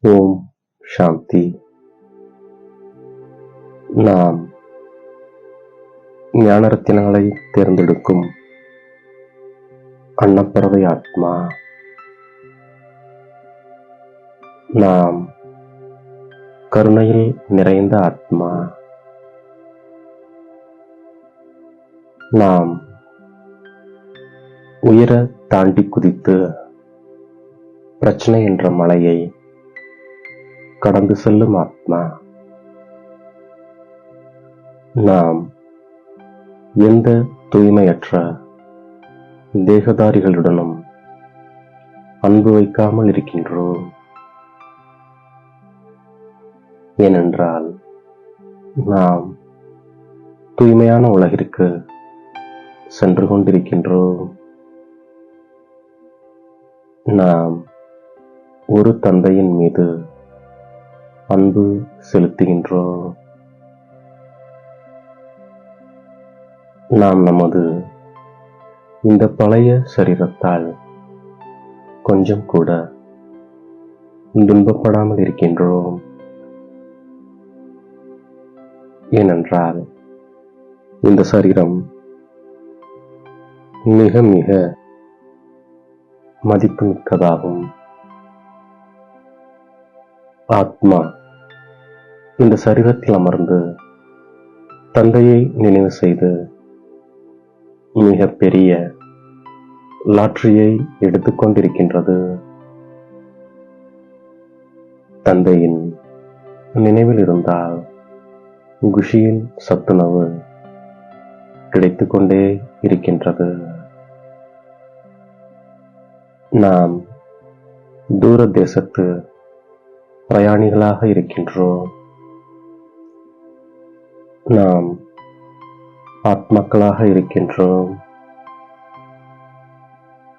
ஓம் சாந்தி. நாம் ஞானரத்தினங்களை தேர்ந்தெடுக்கும் அன்னப்பறவை ஆத்மா. நாம் கருணையில் நிறைந்த ஆத்மா. நாம் உயர தாண்டி குதித்து பிரச்சனை என்ற மலையை கடந்து செல்லும் ஆத்மா. நாம் எந்த தூய்மையற்ற தேகதாரிகளுடனும் அன்பு வைக்காமல் இருக்கின்றோம்? ஏனென்றால் நாம் தூய்மையான உலகிற்கு சென்று கொண்டிருக்கின்றோம். நாம் ஒரு தந்தையின் மீது அன்பு செலுத்துகின்றோம். நாம் நமது இந்த பழைய சரீரத்தால் கொஞ்சம் கூட துன்பப்படாமல் இருக்கின்றோம். ஏனென்றால் இந்த சரீரம் மிக மிக மதிப்புமிக்கதாகும். ஆத்மா இந்த சரீரத்தில் அமர்ந்து தந்தையை நினைவு செய்து மிக பெரிய லாட்ரியை எடுத்துக்கொண்டிருக்கின்றது தந்தையின் நினைவில் இருந்தால் குஷியின் சத்துணவு கிடைத்து கொண்டே இருக்கின்றது. நாம் தூர தேசத்து பிரயாணிகளாக இருக்கின்றோம். நாம் ஆத்மாக்களாக இருக்கின்றோம்.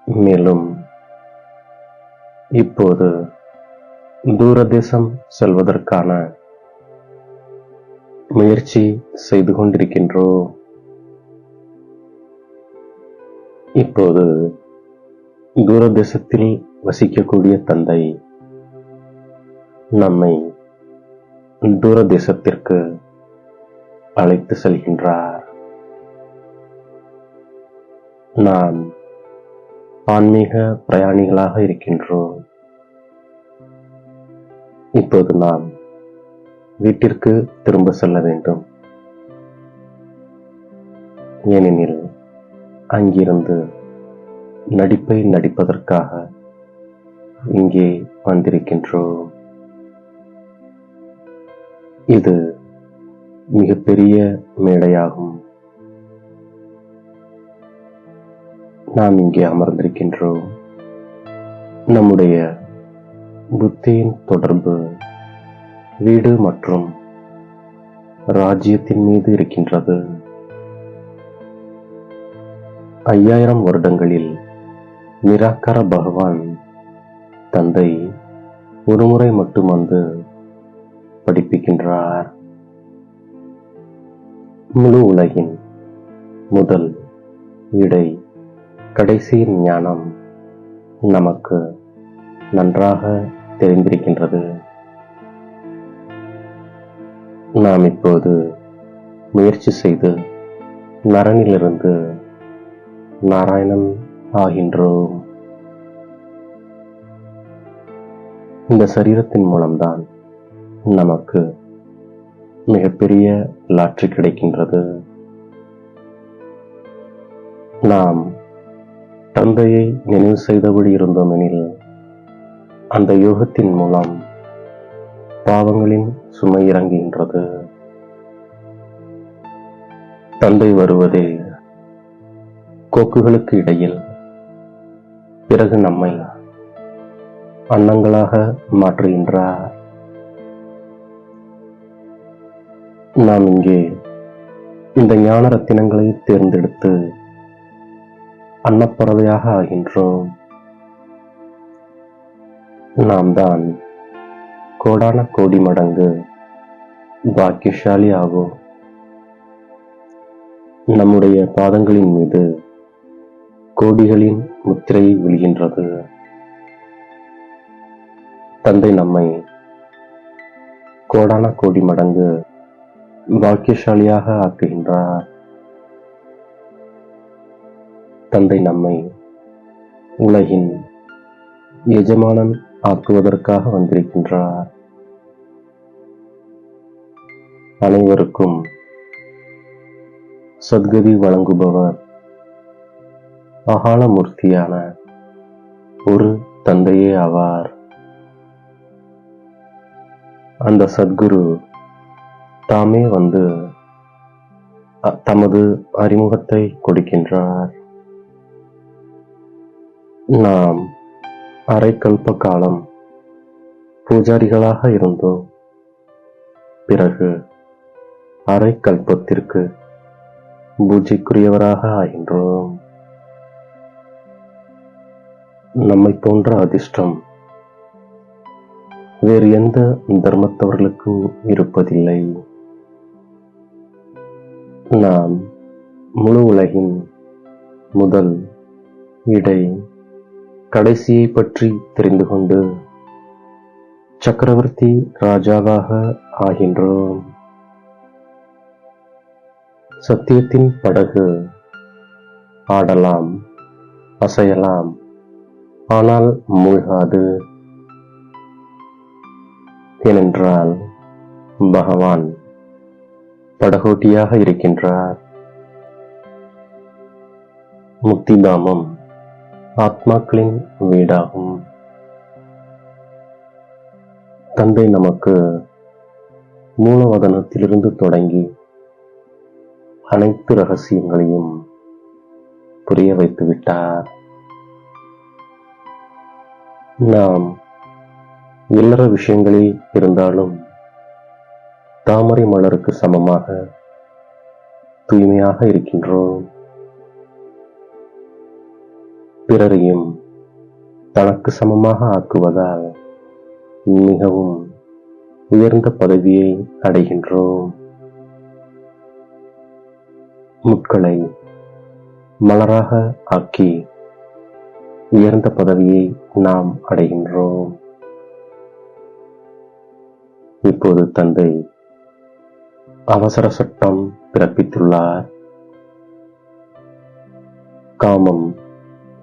மேலும் இப்போது தூரதேசம் செல்வதற்கான முயற்சி செய்து கொண்டிருக்கின்றோம். இப்போது தூரதேசத்தில் வசிக்கக்கூடிய தந்தை நம்மை தூரதேசத்திற்கு அழைத்து செல்கின்றார். நாம் ஆன்மீக பிரயாணிகளாக இருக்கின்றோம். இப்போது நாம் வீட்டிற்கு திரும்ப செல்ல வேண்டும். ஏனெனில் அங்கிருந்து நடிப்பை நடிப்பதற்காக இங்கே வந்திருக்கின்றோம். இது மிகப்பெரிய மேடையாகும். நாம் இங்கே அமர்ந்திருக்கின்றோம். நம்முடைய புத்தியின் தொடர்பு வீடு மற்றும் ராஜ்யத்தின் மீது இருக்கின்றது. ஐயாயிரம் வருடங்களில் நிராகர பகவான் தந்தை ஒருமுறை மட்டும் வந்து படிப்பிக்கின்றார். முழு உலகின் முதல் இடை கடைசியின் ஞானம் நமக்கு நன்றாக தெரிந்திருக்கின்றது. நாம் இப்போது முயற்சி செய்து நரனிலிருந்து நாராயணன் ஆகின்றோம். இந்த சரீரத்தின் மூலம்தான் நமக்கு மிகப்பெரிய லாட்ரி கிடைக்கின்றது. நாம் தந்தையை நினைவு செய்தபடி இருந்தோமெனில் அந்த யோகத்தின் மூலம் பாவங்களின் சுமை இறங்குகின்றது. தந்தை வருவதே கோக்குகளுக்கு இடையில் பிறகு நம்மை அன்னங்களாக மாற்றுகின்றார். நாம் இங்கே இந்த ஞான ரத்தினங்களை தேர்ந்தெடுத்து அன்னப்பறவையாக ஆகின்றோம். நாம் தான் கோடான கோடி மடங்கு பாக்கியசாலி ஆகும் நம்முடைய பாதங்களின் மீது கோடிகளின் முத்திரை விழுகின்றது. தந்தை நம்மை கோடான கோடி மடங்கு பாக்கியசாலியாக ஆக்குகின்றார். தந்தை நம்மை உலகின் எஜமானன் ஆக்குவதற்காக வந்திருக்கின்றார். அனைவருக்கும் சத்கதி வழங்குபவர் அகாலமூர்த்தியான ஒரு தந்தையே ஆவார். அந்த சத்குரு தாமே வந்து தமது அறிமுகத்தை கொடுக்கின்றார். நாம் அரைக்கல்ப காலம் பூஜாரிகளாக இருந்தோம் பிறகு அரை கல்பத்திற்கு பூஜைக்குரியவராக ஆகின்றோம். நம்மை போன்ற அதிர்ஷ்டம் வேறு எந்த தர்மத்தவர்களுக்கும் இருப்பதில்லை. நாம் முழு உலகின் முதல் இடை கடைசியை பற்றி தெரிந்து கொண்டு சக்கரவர்த்தி ராஜாவாக ஆகின்றோம். சத்தியத்தின் படகு ஆடலாம் அசையலாம் ஆனால் மூழ்காது. ஏனென்றால் பகவான் படகோட்டியாக இருக்கின்றார். முக்திதாமம் ஆத்மாக்களின் வீடாகும். தந்தை நமக்கு மூலவதனத்திலிருந்து தொடங்கி அனைத்து ரகசியங்களையும் புரிய வைத்து விட்டார். நாம் இல்லற விஷயங்களில் இருந்தாலும் தாமரை மலருக்கு சமமாக தூய்மையாக இருக்கின்றோம். பிறரையும் தனக்கு சமமாக ஆக்குவதால் மிகவும் உயர்ந்த பதவியை அடைகின்றோம். முட்களை மலராக ஆக்கி உயர்ந்த பதவியை நாம் அடைகின்றோம். இப்போது தந்தை அவசர சட்டம் பிறப்பித்துள்ளார். காமம்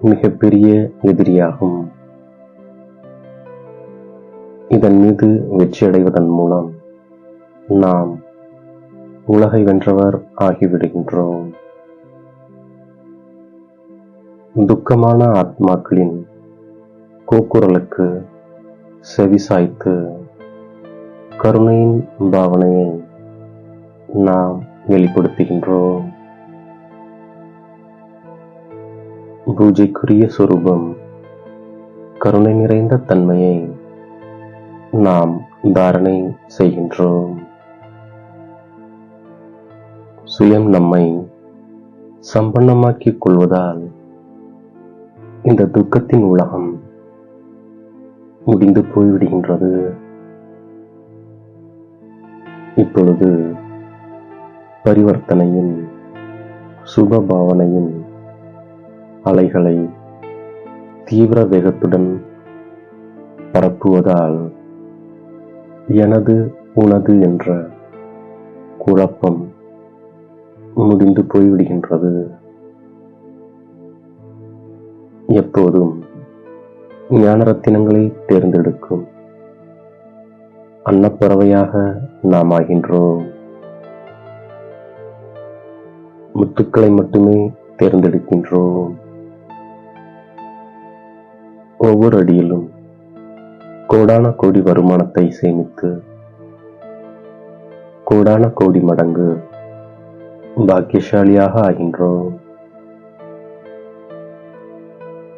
மிகப்பெரிய எதிரியாகும். இதன் மீது வெற்றியடைவதன் மூலம் நாம் உலகை வென்றவர் ஆகிவிடுகின்றோம். துக்கமான ஆத்மாக்களின் கூக்குரலுக்கு செவிசாய்த்து கருணையின் பாவனையை நாம் வெளிப்படுத்துகின்றோம். பூஜைக்குரிய சொரூபம் கருணை நிறைந்த தன்மையை நாம் தாரணை செய்கின்றோம். சுயம் நம்மை சம்பன்னமாக்கிக் கொள்வதால் இந்த துக்கத்தின் உலகம் முடிந்து போய்விடுகின்றது. இப்பொழுது பரிவர்த்தனையின் சுப பாவனையின் அலைகளை தீவிர வேகத்துடன் பரப்புவதால் எனது உனது என்ற குழப்பம் முடிந்து போய்விடுகின்றது. எப்போதும் ஞானரத்தினங்களை தேர்ந்தெடுக்கும் அன்னப்பறவையாக நாம் ஆகின்றோம் முத்துக்களை மட்டுமே தேர்ந்தெடுக்கின்றோம். ஒவ்வொரு அடியிலும் கோடான கோடி வருமானத்தை சேமித்து கோடான கோடி மடங்கு பாக்கியசாலியாக ஆகின்றோம்.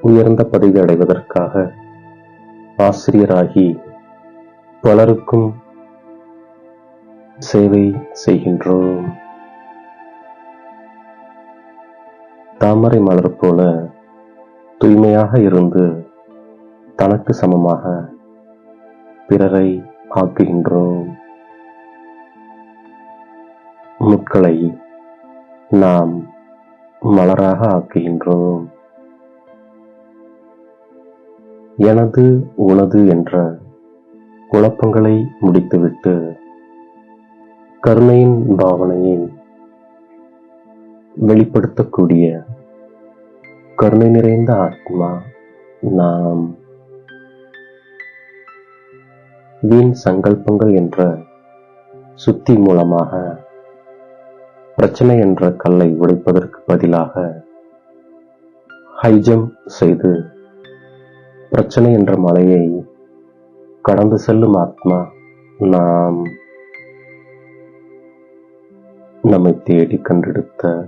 உயர்ந்த பதவி அடைவதற்காக ஆசிரியராகி பலருக்கும் சேவை செய்கின்றோம். தாமரை மலர் போல தூய்மையாக இருந்து தனக்கு சமமாக பிறரை ஆக்குகின்றோம். முட்களை நாம் மலராக ஆக்குகின்றோம். எனது உனது என்ற குழப்பங்களை முடித்துவிட்டு கருணையின் பாவனையை வெளிப்படுத்தக்கூடிய கருணை நிறைந்த ஆத்மா நாம். வீண் சங்கல்பங்கள் என்ற சுத்தி மூலமாக பிரச்சனை என்ற கல்லை உடைப்பதற்கு பதிலாக ஹைஜம்ப் செய்து பிரச்சனை என்ற மலையை கடந்து செல்லும் ஆத்மா நாம். நம்மை தேடி கண்டெடுத்த